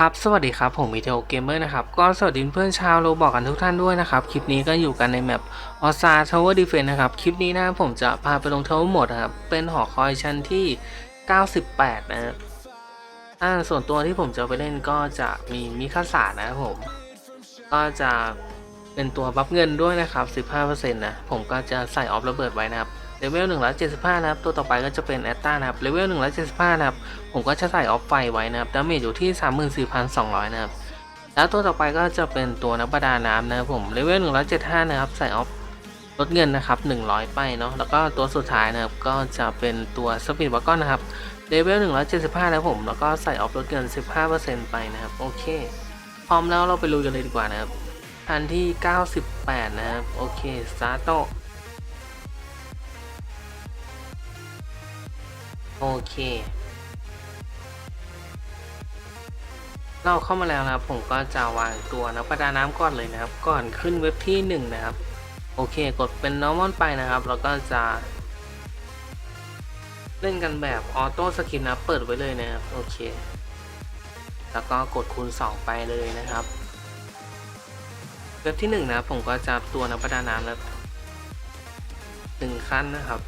ครับ สวัสดีครับ ผมมิเทลเกมเมอร์นะครับ ก็สวัสดีเพื่อนชาวโรบอกกันทุกท่านด้วยนะครับ คลิปนี้ก็อยู่กันในแมปออซาทาวเวอร์ดีเฟนนะครับ คลิปนี้นะผมจะพาไปลงทาวเวอร์หมดครับ เป็นหอคอยชั้นที่ 98 นะครับอ่าส่วนตัวที่ผมจะไปเล่นก็จะมีมิคาสานะครับผม ก็จะเป็นตัวบัฟเงินด้วยนะครับ 15%นะ ผมก็จะใส่ออฟระเบิดไว้นะครับ เลเวล175นะครับ ตัวต่อไปก็จะเป็นแอตตานะครับ เลเวล175นะครับ ผมก็จะใส่ออฟไฟไว้นะครับ ดาเมจอยู่ที่ 34,200 นะครับ แล้วตัวต่อไปก็จะเป็นตัวนักประดาน้ำนะครับผม เลเวล175 นะครับ ใส่ออฟลดเงินนะครับ 100 ไปเนาะ แล้วก็ตัวสุดท้ายนะครับ ก็จะเป็นตัวสปีดวากอนนะครับ เลเวล175 นะครับผม แล้วก็ใส่ออฟลดเงิน 15%ไปนะครับ โอเค พร้อมแล้วเราไปลุยกันเลยดีกว่านะครับอันที่ 98 นะครับ โอเคสตาร์ท โอเค เราเข้ามาแล้วนะครับ ผมก็จะวางตัวนักประดาน้ำก่อนเลยนะครับ ก่อนขึ้นเว็บที่ 1 นะครับ โอเค กดเป็น normal ไปนะครับ แล้วก็จะ เล่นกันแบบออโต้สกินนะเปิดไว้เลยนะครับ โอเค แล้วก็กดคูณ 2 ไปเลยนะครับเว็บที่ 1 นะผมก็จะตัวนักประดาน้ำแล้วหนึ่งขั้นนะครับ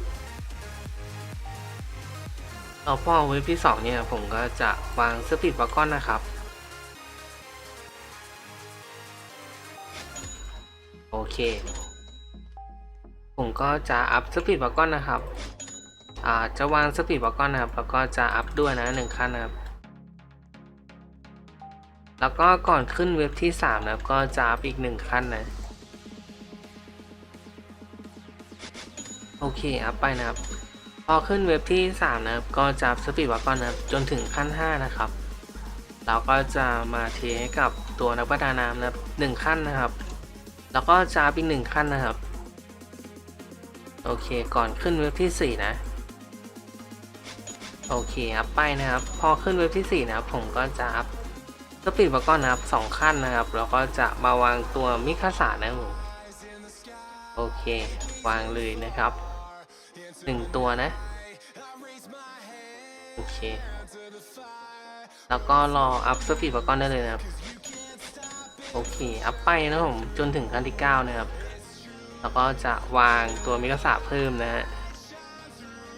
ต่อพอเว็บที่ 2 เนี่ย ผมก็จะวางสปีดวากอนนะครับ โอเค ผมก็จะอัพสปีดวากอนนะครับอ่าจะวางสปีดวากอนนะครับ แล้วก็จะอัพด้วยนะหนึ่งขั้นนะครับ แล้วก็ก่อนขึ้นเว็บที่ 3 นะครับ ก็จะอัพอีกหนึ่งขั้นนะโอเค อัพไปนะครับ พอขึ้นเว็บที่ 3 นะครับ ก็จะสปีดวากอนนะครับจนถึงขั้น 5 นะครับ เราก็จะมาเทให้กับตัวนักประดาน้ำนะครับหนึ่งขั้นนะครับ แล้วก็จะอีกหนึ่งขั้นนะครับ โอเค ก่อนขึ้นเว็บที่ 4 นะ โอเคอัพไปนะครับ พอขึ้นเว็บที่ 4 นะครับ ผมก็จะอัพสปีดวากอนนะครับสองขั้นนะครับ แล้วก็จะมาวางตัวมิคาสานะครับผมโอเค วางเลยนะครับ หนึ่งตัวนะ โอเค แล้วก็รออัพสปีดวากอนได้เลยนะครับ โอเค อัพไปนะผม จนถึงขั้นที่ 9 นะครับ แล้วก็จะวางตัวมิคาสาเพิ่มนะฮะ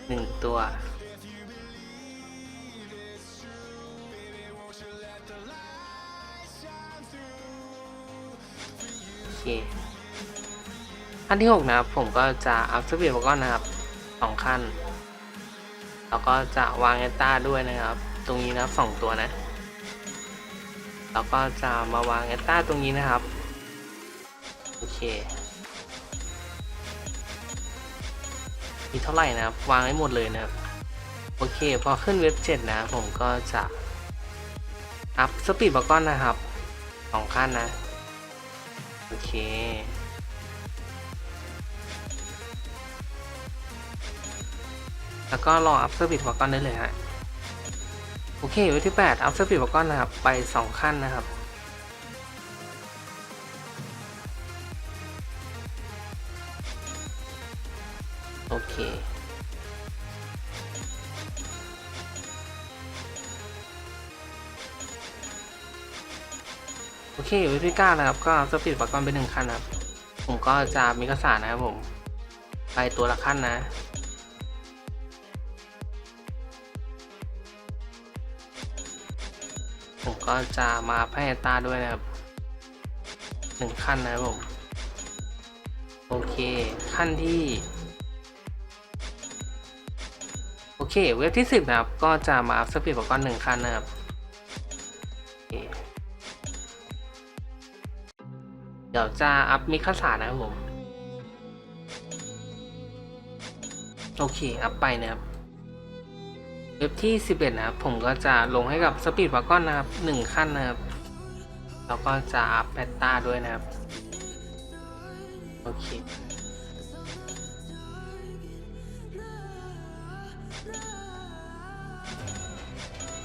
หนึ่งตัวโอเคขั้นที่ 6 นะครับ ผมก็จะอัพสปีดวากอนนะครับ สองขั้น แล้วก็จะวางแอต้าด้วยนะครับ ตรงนี้นะครับสองตัวนะ แล้วก็จะมาวางแอต้าตรงนี้นะครับ โอเค มีเท่าไหร่นะครับ วางให้หมดเลยนะครับ โอเค พอขึ้นเว็บ7นะ ผมก็จะอัพสปีดวากอนนะครับสองขั้นนะ โอเค แล้วก็รออัพเซอร์บิทวากอนได้เลยฮะโอเคเว็บที่ 8 อัพเซอร์บิทวากอนนะครับ ไป 2 ขั้นนะครับโอเค โอเคเว็บที่9นะครับ ก็อัพเซอร์บิทวากอนไป1ขั้นครับ ผมก็จะมีกระสานะครับผม ไปตัวละขั้นนะ ผมก็จะมาแพร่ตาด้วยนะครับหนึ่งขั้นนะครับผม โอเค ขั้นที่ โอเค เว็บที่10นะครับ ก็จะมาอัพสปีดอุปกรณ์หนึ่งขั้นนะครับเดี๋ยวจะอัพมิคาสานะครับผม โอเค อัพไปนะครับ เว็บที่ 11 นะครับ ผมก็จะลงให้กับสปีดวากอนนะครับ 1 ขั้นนะครับ แล้วก็จะอัพแพตตาด้วยนะครับ โอเค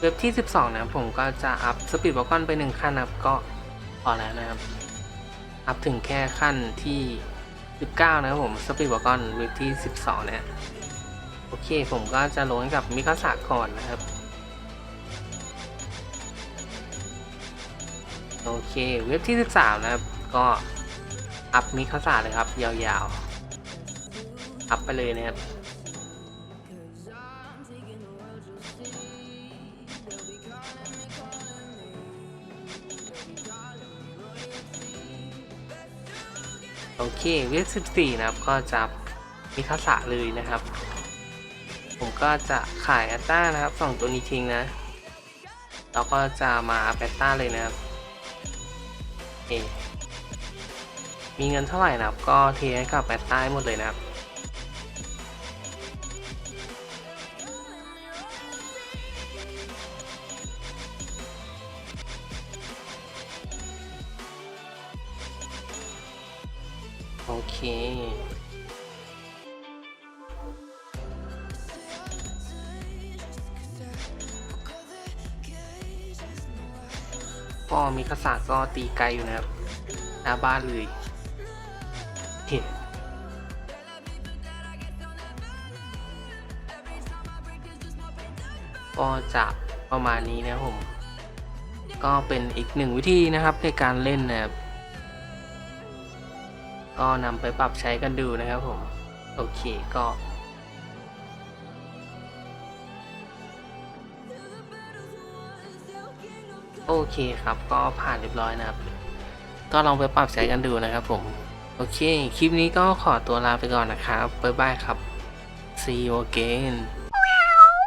เว็บที่ 12 นะครับ ผมก็จะอัพสปีดวากอนไป 1 ขั้นนะครับ ก็พอแล้วนะครับ อัพถึงแค่ขั้นที่ 19 นะครับผมสปีดวากอนเว็บที่ 12 เนี่ย โอเคผมก็จะลงกับมิคาสะก่อนนะครับ โอเคเว็บที่ 13 นะครับ ก็อัพมิคาสาเลยครับ ยาวๆ อัพไปเลยนะครับโอเคเว็บ14 นะครับ ก็จะมิคาสาเลยนะครับ ผมก็จะขายอัตต้านะครับสองตัวนี้ทิ้งนะ แล้วก็จะมาแบตต้าเลยนะครับโอมีเงินเท่าไหร่นะครับ ก็เทให้กับแบตต้าให้หมดเลยนะครับโอเค ก็มีกษัตริย์ก็ตีไกลอยู่นะครับหน้าบ้านเลยเห็นก็จะประมาณนี้นะครับผม ก็เป็นอีกหนึ่งวิธีนะครับในการเล่นนะครับ ก็นำไปปรับใช้กันดูนะครับผม โอเคก็ โอเคครับก็ผ่านเรียบร้อยนะครับ ก็ลองไปปรับใช้กันดูนะครับผม โอเค คลิปนี้ก็ขอตัวลาไปก่อนนะครับ บ๊ายบายครับ see you again